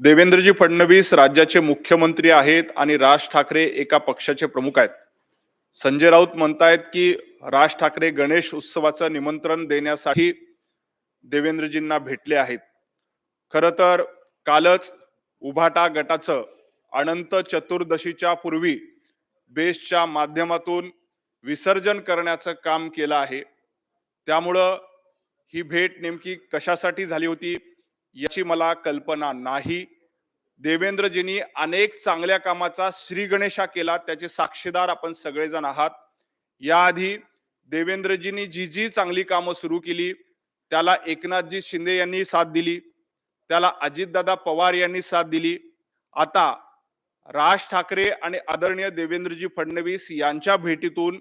देवेंद्रजी फडणवीस राज्याचे मुख्यमंत्री आहेत आणि राज ठाकरे एका पक्षाचे प्रमुख आहेत. संजय राऊत म्हणतायत की राज ठाकरे गणेश उत्सवाचं निमंत्रण देण्यासाठी देवेंद्रजींना भेटले आहेत. खर तर कालच उभाटा गटाचं अनंत चतुर्दशीच्या पूर्वी बेसच्या माध्यमातून विसर्जन करण्याचं काम केलं आहे. त्यामुळं ही भेट नेमकी कशासाठी झाली होती? याची मला कल्पना नाही. देवेंद्रजींनी अनेक चांगल्या कामाचा श्री गणेशा केला त्याचे साक्षीदार आपण सगळेजण आहात. याआधी देवेंद्रजींनी जी जी चांगली कामं सुरू केली त्याला एकनाथजी शिंदे यांनी साथ दिली त्याला अजितदादा पवार यांनी साथ दिली. आता राज ठाकरे आणि आदरणीय देवेंद्रजी फडणवीस यांच्या भेटीतून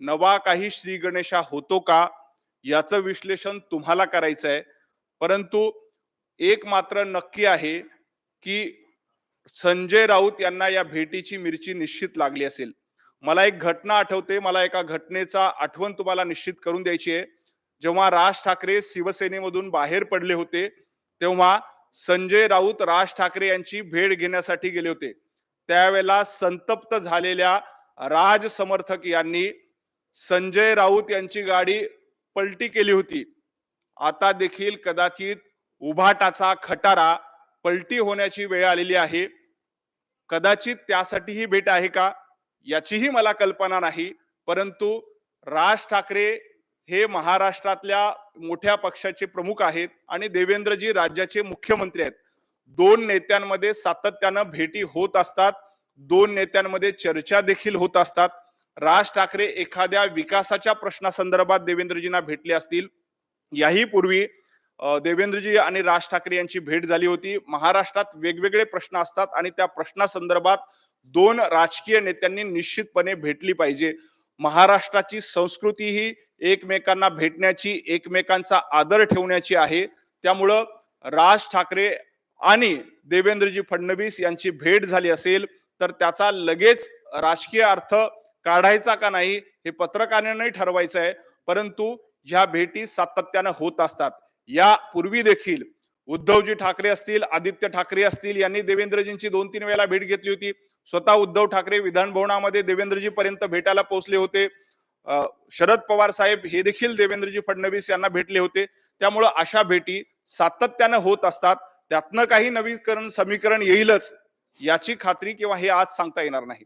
नवा काही श्री गणेशा होतो का याचं विश्लेषण तुम्हाला करायचं आहे परंतु एक मात्र नक्की आहे की संजय राऊत यांना या भेटीची मिरची निश्चित लागली असेल. मला एक घटना आठवते मला एका घटनेचा आठवण तुम्हाला निश्चित करून द्यायची आहे. जेव्हा राज ठाकरे शिवसेनेमधून बाहेर पडले होते तेव्हा संजय राऊत राज ठाकरे यांची भेट घेण्यासाठी गेले होते. त्यावेळेला संतप्त झालेल्या राज समर्थक यांनी संजय राऊत यांची गाडी पलटी केली होती. आता देखील कदाचित उभाटाचा खटारा पलटी होण्याची वेळ आलेली आहे. कदाचित त्यासाठी ही भेट आहे का? याचीही मला कल्पना नाही. परंतु राज ठाकरे हे महाराष्ट्रातल्या मोठ्या पक्षाचे प्रमुख आहेत आणि देवेंद्रजी राज्याचे मुख्यमंत्री आहेत. दोन नेत्यांमध्ये सातत्यानं भेटी होत असतात. दोन नेत्यांमध्ये चर्चा देखील होत असतात. राज ठाकरे एखाद्या विकासाच्या प्रश्नासंदर्भात देवेंद्रजींना भेटले असतील. याही पूर्वी देवेंद्रजी आणि राज ठाकरे यांची भेट झाली होती. महाराष्ट्रात वेगवेगळे प्रश्न असतात आणि त्या प्रश्नासंदर्भात दोन राजकीय नेत्यांनी निश्चितपणे भेटली पाहिजे. महाराष्ट्राची संस्कृती ही एकमेकांना भेटण्याची एकमेकांचा आदर ठेवण्याची आहे. त्यामुळं राज ठाकरे आणि देवेंद्रजी फडणवीस यांची भेट झाली असेल तर त्याचा लगेच राजकीय अर्थ काढायचा का नाही हे पत्रकारांनाही ठरवायचं आहे. परंतु ह्या भेटी सातत्यानं होत असतात. या पूर्वी देखील उद्धवजी ठाकरे असतील आदित्य ठाकरे असतील यांनी देवेंद्रजींची दोन तीन वेळेला भेट घेतली होती. स्वतः उद्धव ठाकरे विधान भवनामध्ये देवेंद्रजी पर्यंत भेटायला पोहोचले होते. शरद पवार साहेब हे देखील देवेंद्रजी फडणवीस यांना भेटले होते. त्यामुळं अशा भेटी सातत्यानं होत असतात. त्यातनं काही नवीकरण समीकरण येईलच याची खात्री किंवा हे आज सांगता येणार नाही.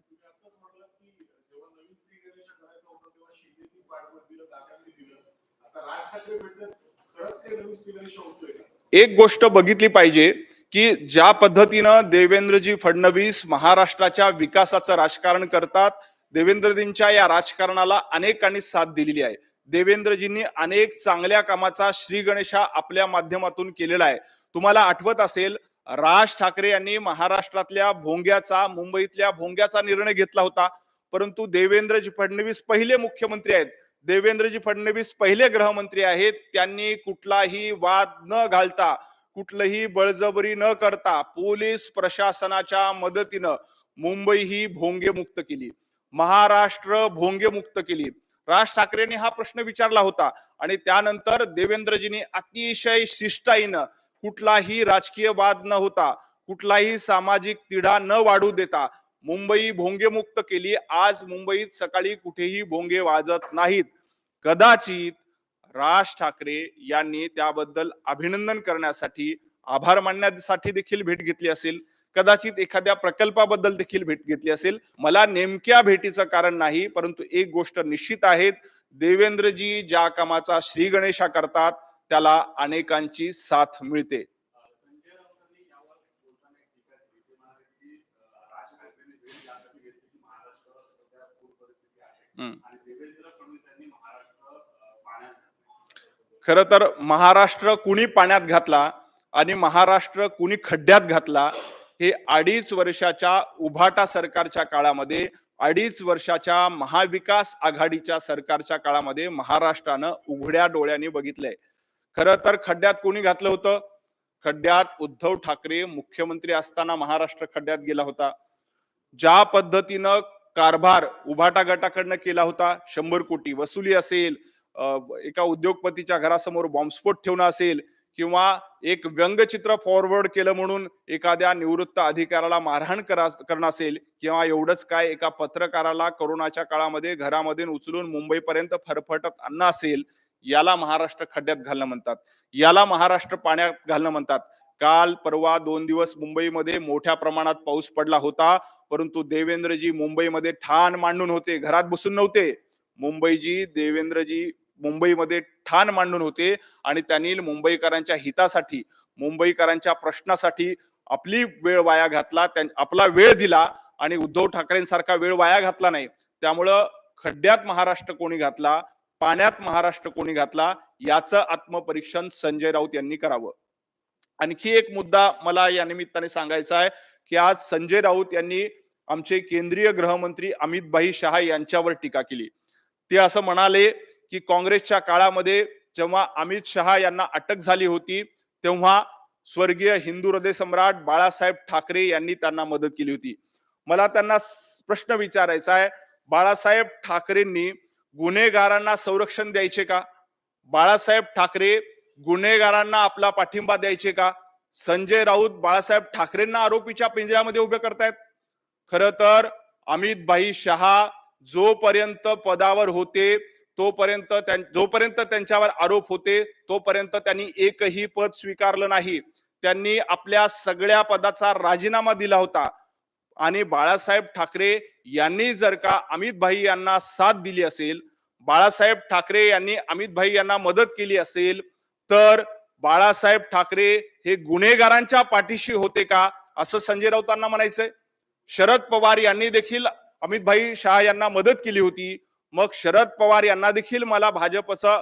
एक गोष्ट बघितली पाहिजे की ज्या पद्धतीनं देवेंद्रजी फडणवीस महाराष्ट्राच्या विकासाचं राजकारण करतात देवेंद्रजींच्या या राजकारणाला अनेकांनी साथ दिलेली आहे. देवेंद्रजींनी अनेक चांगल्या कामाचा श्री गणेशा आपल्या माध्यमातून केलेला आहे. तुम्हाला आठवत असेल राज ठाकरे यांनी महाराष्ट्रातल्या भोंग्याचा मुंबईतल्या भोंग्याचा निर्णय घेतला होता. परंतु देवेंद्रजी फडणवीस पहिले मुख्यमंत्री आहेत. देवेंद्रजी फडणवीस पहिले गृहमंत्री आहेत. त्यांनी कुठलाही वाद न घालता कुठलंही बळजबरी न करता पोलीस प्रशासनाच्या मदतीनं मुंबई ही भोंगे मुक्त केली. महाराष्ट्र भोंगे मुक्त केली. राज ठाकरेंनी हा प्रश्न विचारला होता आणि त्यानंतर देवेंद्रजींनी अतिशय शिष्टाईनं कुठलाही राजकीय वाद न होता कुठलाही सामाजिक तिढा न वाढू देता मुंबई भोंगेमुक्त केली. आज मुंबईत सकाळी कुठेही भोंगे वाजत नाहीत. कदाचित राज ठाकरे यांनी त्याबद्दल अभिनंदन करण्यासाठी आभार मानण्यासाठी देखील भेट घेतली असेल. कदाचित एखाद्या प्रकल्पाबद्दल देखील भेट घेतली असेल. मला नेमक्या भेटीचं कारण नाही परंतु एक गोष्ट निश्चित आहे. देवेंद्रजी ज्या कामाचा श्री गणेशा करतात त्याला अनेकांची साथ मिळते. खर तर महाराष्ट्र कुणी पाण्यात घातला आणि महाराष्ट्र कुणी खड्ड्यात घातला हे अडीच वर्षाच्या उभाटा सरकारच्या काळामध्ये अडीच वर्षाच्या महाविकास आघाडीच्या सरकारच्या काळामध्ये महाराष्ट्रानं उघड्या डोळ्यांनी बघितलंय. खरं तर खड्ड्यात कोणी घातलं होतं? खड्ड्यात उद्धव ठाकरे मुख्यमंत्री असताना महाराष्ट्र खड्ड्यात गेला होता. ज्या पद्धतीनं कारभार उभाटा गटाकडनं केला होता. शंभर कोटी वसुली असेल एका उद्योगपतीच्या घरासमोर बॉम्बस्फोट ठेवणं असेल किंवा एक व्यंगचित्र फॉरवर्ड केलं म्हणून एखाद्या निवृत्त अधिकाऱ्याला मारहाण करा करणं असेल किंवा एवढंच काय एका पत्रकाराला कोरोनाच्या काळामध्ये घरामध्ये उचलून मुंबईपर्यंत फरफटत आणणं असेल याला महाराष्ट्र खड्ड्यात घालणं म्हणतात. याला महाराष्ट्र पाण्यात घालणं म्हणतात. काल परवा दोन दिवस मुंबईमध्ये मोठ्या प्रमाणात पाऊस पडला होता. परंतु देवेंद्रजी मुंबईमध्ये ठाण मांडून होते घरात बसून नव्हते. मुंबईजी देवेंद्रजी मुंबईमध्ये ठाण मांडून होते आणि त्यांनी मुंबईकरांच्या हितासाठी मुंबईकरांच्या प्रश्नासाठी आपली वेळ वाया घातला आपला वेळ दिला आणि उद्धव ठाकरेंसारखा वेळ वाया घातला नाही. त्यामुळं खड्ड्यात महाराष्ट्र कोणी घातला पाण्यात महाराष्ट्र कोणी घातला याचं आत्मपरीक्षण संजय राऊत यांनी करावं. आणखी एक मुद्दा मला या निमित्ताने सांगायचा आहे की आज संजय राऊत यांनी आमचे केंद्रीय गृहमंत्री अमितभाई शहा यांच्यावर टीका केली. ते असं म्हणाले की काँग्रेसच्या काळामध्ये जेव्हा अमित शहा यांना अटक झाली होती तेव्हा स्वर्गीय हिंदू हृदय सम्राट बाळासाहेब ठाकरे यांनी त्यांना मदत केली होती. मला त्यांना प्रश्न विचारायचा आहे बाळासाहेब ठाकरेंनी गुन्हेगारांना संरक्षण द्यायचे का? बाळासाहेब ठाकरे गुन्हेगारांना आपला पाठिंबा द्यायचे का? संजय राऊत बाळासाहेब ठाकरेंना आरोपीच्या पिंजऱ्यामध्ये उभे करतायत? खर तर अमित भाई शहा जोपर्यंत पदावर होते तोपर्यंत जोपर्यंत त्यांच्यावर आरोप होते तोपर्यंत त्यांनी एकही पद स्वीकारलं नाही. त्यांनी आपल्या सगळ्या पदाचा राजीनामा दिला होता. आणि बाळासाहेब ठाकरे यांनी जर का अमित भाई यांना साथ दिली असेल बाळासाहेब ठाकरे यांनी अमित भाई यांना मदत केली असेल तर बाळासाहेब ठाकरे हे गुन्हेगारांच्या पाठीशी होते का? असं संजय राऊतांना म्हणायचंय. शरद पवार यांनी देखील अमित भाई शहा यांना मदत केली होती. मग शरद पवार यांना देखील मला भाजपचा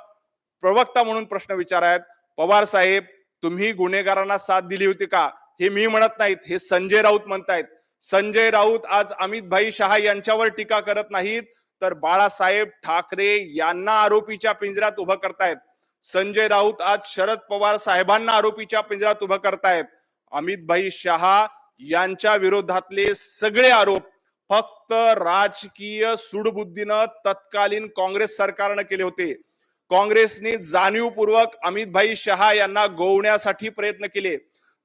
प्रवक्ता म्हणून प्रश्न विचारायत. पवार साहेब तुम्ही गुन्हेगारांना साथ दिली होती का? हे मी म्हणत नाहीत हे संजय राऊत म्हणतायत. संजय राऊत आज अमित भाई शहा यांच्यावर टीका करत नाहीत. तर बाळासाहेब ठाकरे यांना आरोपीच्या पिंजऱ्यात उभं करतायत. संजय राऊत आज शरद पवार साहेबांना आरोपीच्या पिंजऱ्यात उभं करतायत. अमित भाई शहा यांच्या विरोधातले सगळे आरोप फक्त राजकीय सुडबुद्धीनं तत्कालीन काँग्रेस सरकारनं केले होते. काँग्रेसने जाणीवपूर्वक अमितभाई शहा यांना गोवण्यासाठी प्रयत्न केले.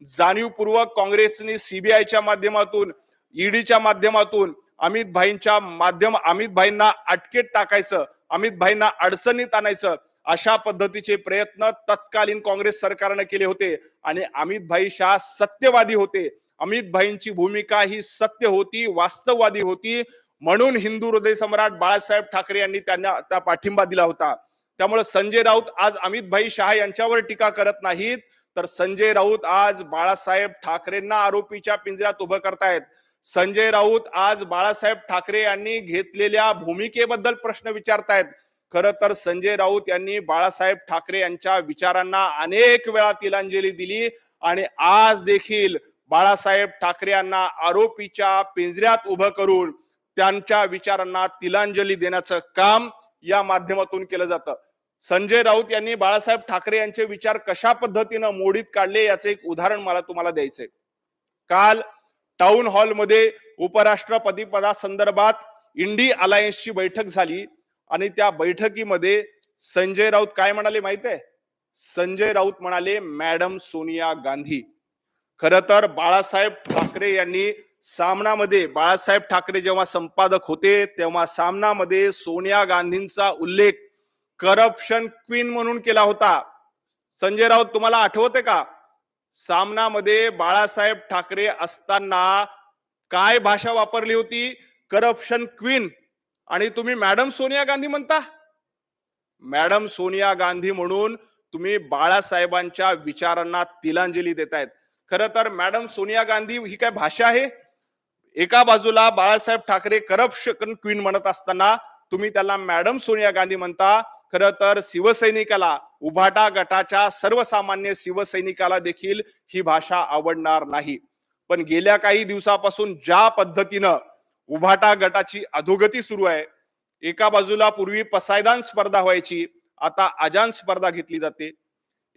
जाणीवपूर्वक काँग्रेसने सीबीआयच्या माध्यमातून ईडीच्या माध्यमातून अमित भाईंच्या माध्यम अमित भाईंना अटकेत टाकायचं अमित भाईंना अडचणीत आणायचं अशा पद्धतीचे प्रयत्न तत्कालीन काँग्रेस सरकारनं केले होते. आणि अमित भाई शाह सत्यवादी होते. अमित भाईंची भूमिका ही सत्य होती वास्तववादी होती. म्हणून हिंदू हृदय सम्राट बाळासाहेब ठाकरे यांनी त्यांना त्या पाठिंबा दिला होता. त्यामुळे संजय राऊत आज अमित भाई शहा यांच्यावर टीका करत नाहीत. तर संजय राऊत आज बाळासाहेब ठाकरेंना आरोपीच्या पिंजऱ्यात उभं करतायत. संजय राऊत आज बाळासाहेब ठाकरे यांनी घेतलेल्या भूमिकेबद्दल प्रश्न विचारतायत. खर तर संजय राऊत यांनी बाळासाहेब ठाकरे यांच्या विचारांना अनेक वेळा तिलांजली दिली आणि आज देखील बाळासाहेब ठाकरे यांना आरोपीच्या पिंजऱ्यात उभं करून त्यांच्या विचारांना तिलांजली देण्याचं काम या माध्यमातून केलं जातं. संजय राऊत यांनी बाळासाहेब ठाकरे यांचे विचार कशा पद्धतीनं मोडीत काढले याचे एक उदाहरण मला तुम्हाला द्यायचंय. काल टाउन हॉलमध्ये उपराष्ट्रपती पदासंदर्भात इंडी अलायन्सची बैठक झाली आणि त्या बैठकीमध्ये संजय राऊत काय म्हणाले माहीत आहे? संजय राऊत म्हणाले मॅडम सोनिया गांधी खर तर बाळासाहेब ठाकरे यांनी सामनामध्ये बाळासाहेब ठाकरे जेव्हा संपादक होते तेव्हा सामनामध्ये सोनिया गांधींचा उल्लेख करप्शन क्वीन म्हणून केला होता. संजय राऊत तुम्हाला आठवते का? सामनामध्ये बाळासाहेब ठाकरे असताना काय भाषा वापरली होती? Corruption queen. आणि तुम्ही मॅडम सोनिया गांधी म्हणता? मॅडम सोनिया गांधी म्हणून तुम्ही बाळासाहेबांच्या विचारांना तिलांजली देतायत. खर तर मॅडम सोनिया गांधी ही काय भाषा आहे? एका बाजूला बाळासाहेब ठाकरे करप्शन क्वीन म्हणत असताना तुम्ही त्याला मॅडम सोनिया गांधी म्हणता. खर तर शिवसैनिकाला उभाटा गटाच्या सर्वसामान्य शिवसैनिकाला देखील ही भाषा आवडणार नाही. पण गेल्या काही दिवसापासून ज्या पद्धतीनं उभाटा गटाची अधोगती सुरू आहे एका बाजूला पूर्वी पसायदान स्पर्धा व्हायची आता अजान स्पर्धा घेतली जाते.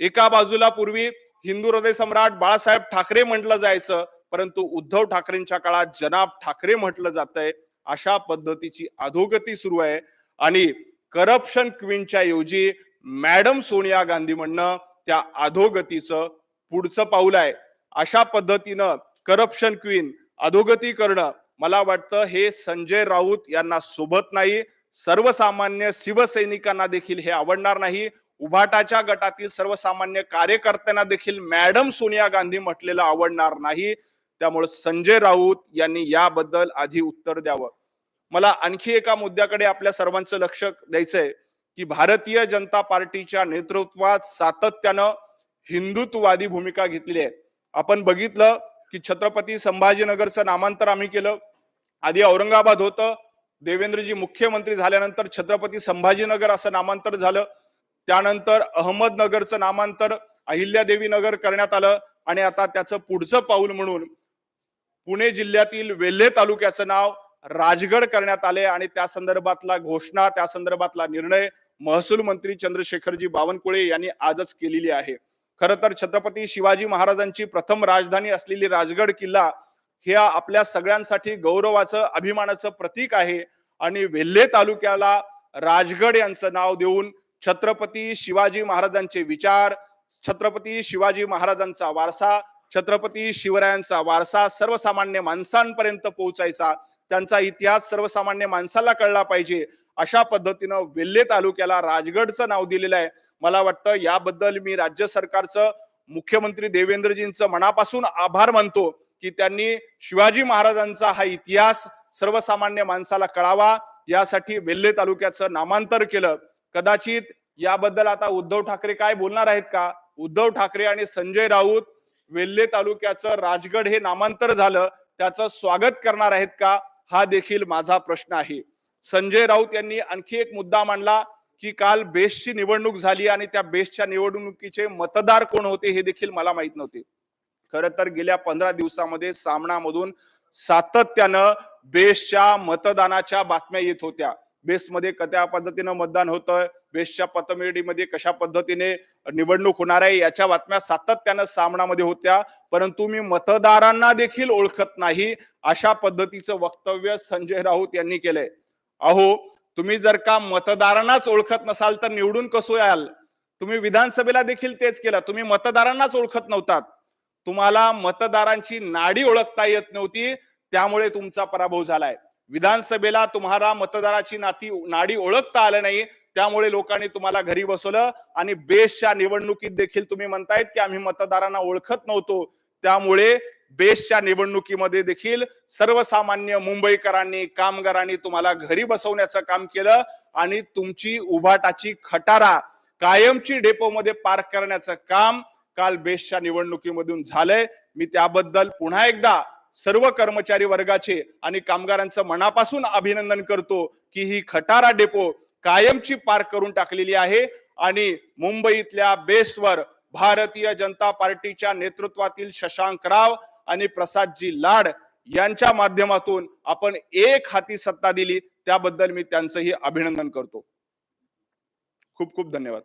एका बाजूला पूर्वी हिंदू हृदय सम्राट बाळासाहेब ठाकरे म्हटलं जायचं परंतु उद्धव ठाकरेंच्या काळात जनाब ठाकरे म्हटलं जात आहे अशा पद्धतीची अधोगती सुरू आहे. आणि करप्शन क्वीनच्या ऐवजी मॅडम सोनिया गांधी म्हणणं त्या अधोगतीचं पुढचं पाऊल आहे. अशा पद्धतीनं करप्शन क्वीन अधोगती करणं मला वाटतं हे संजय राऊत यांना सोबत नाही. सर्वसामान्य शिवसैनिकांना देखील हे आवडणार नाही. उभाटाच्या गटातील सर्वसामान्य कार्यकर्त्यांना देखील मॅडम सोनिया गांधी म्हटलेलं आवडणार नाही. त्यामुळे संजय राऊत यांनी याबद्दल आधी उत्तर द्यावं. मला आणखी एका मुद्द्याकडे आपल्या सर्वांचं लक्ष द्यायचंय की भारतीय जनता पार्टीच्या नेतृत्वात सातत्यानं हिंदुत्ववादी भूमिका घेतलेली आहे. आपण बघितलं की छत्रपती संभाजीनगरचं नामांतर आम्ही केलं. आधी औरंगाबाद होतं. देवेंद्रजी मुख्यमंत्री झाल्यानंतर छत्रपती संभाजीनगर असं नामांतर झालं. त्यानंतर अहमदनगरचं नामांतर अहिल्यादेवी नगर करण्यात आलं आणि आता त्याचं पुढचं पाऊल म्हणून पुणे जिल्ह्यातील वेल्हे तालुक्याचं नाव राजगड करण्यात आले आणि त्या संदर्भातला घोषणा त्या संदर्भातला निर्णय महसूल मंत्री चंद्रशेखरजी बावनकुळे यांनी आजच केलेली आहे. खर तर छत्रपती शिवाजी महाराजांची प्रथम राजधानी असलेली राजगड किल्ला ह्या आपल्या सगळ्यांसाठी गौरवाचं अभिमानाचं प्रतीक आहे आणि वेल्हे तालुक्याला राजगड यांचं नाव देऊन छत्रपती शिवाजी महाराजांचे विचार छत्रपती शिवाजी महाराजांचा वारसा छत्रपती शिवरायांचा वारसा सर्वसामान्य माणसांपर्यंत पोहोचायचा त्यांचा इतिहास सर्वसामान्य माणसाला कळला पाहिजे अशा पद्धतीनं वेल्हे तालुक्याला राजगडचं नाव दिलेलं आहे. मला वाटतं याबद्दल मी राज्य सरकारचं मुख्यमंत्री देवेंद्रजींचं मनापासून आभार मानतो की त्यांनी शिवाजी महाराजांचा हा इतिहास सर्वसामान्य माणसाला कळावा यासाठी वेल्हे तालुक्याचं नामांतर केलं. कदाचित याबद्दल आता उद्धव ठाकरे काय बोलणार आहेत का? उद्धव ठाकरे आणि संजय राऊत वेल्हे तालुक्याचं राजगड हे नामांतर झालं त्याचं स्वागत करणार आहेत का? हा देखील माझा प्रश्न आहे. संजय राऊत यांनी आणखी एक मुद्दा मांडला की काल बेस्टची निवडणूक झाली आणि त्या बेस्टच्या निवडणुकीचे मतदार कोण होते हे देखील मला माहीत नव्हते. खर तर गेल्या पंधरा दिवसामध्ये सामनामधून सातत्यानं बेस्टच्या मतदानाच्या बातम्या येत होत्या. बेसमध्ये कत्या पद्धतीनं मतदान होतं बेसच्या पतमेढीमध्ये कशा पद्धतीने निवडणूक होणार आहे याच्या बातम्या सातत्यानं सामनामध्ये होत्या. परंतु मी मतदारांना देखील ओळखत नाही अशा पद्धतीचं वक्तव्य संजय राऊत यांनी केलंय. अहो तुम्ही जर का मतदारांनाच ओळखत नसाल तर निवडून कसो याल? तुम्ही विधानसभेला देखील तेच केलं. तुम्ही मतदारांनाच ओळखत नव्हतात. तुम्हाला मतदारांची नाडी ओळखता येत नव्हती त्यामुळे तुमचा पराभव झालाय. विधानसभेला तुम्हाला मतदाराची नाती नाडी ओळखता आलं नाही त्यामुळे लोकांनी तुम्हाला घरी बसवलं आणि बेस्टच्या निवडणुकीत देखील तुम्ही म्हणतायत की आम्ही मतदारांना ओळखत नव्हतो. त्यामुळे बेसच्या निवडणुकीमध्ये देखील सर्वसामान्य मुंबईकरांनी कामगारांनी तुम्हाला घरी बसवण्याचं काम केलं आणि तुमची उभाटाची खटारा कायमची डेपोमध्ये पार्क करण्याचं काम काल बेस्टच्या निवडणुकीमधून झालंय. मी त्याबद्दल पुन्हा एकदा सर्व कर्मचारी वर्गाचे आणि कामगारांचं मनापासून अभिनंदन करतो की ही खटारा डेपो कायमची पार करून टाकलेली आहे. आणि मुंबईतल्या बेसवर भारतीय जनता पार्टीच्या नेतृत्वातील शशांक राव आणि प्रसादजी लाड यांच्या माध्यमातून आपण एक हाती सत्ता दिली. त्याबद्दल मी त्यांचंही अभिनंदन करतो. खूप खूप धन्यवाद.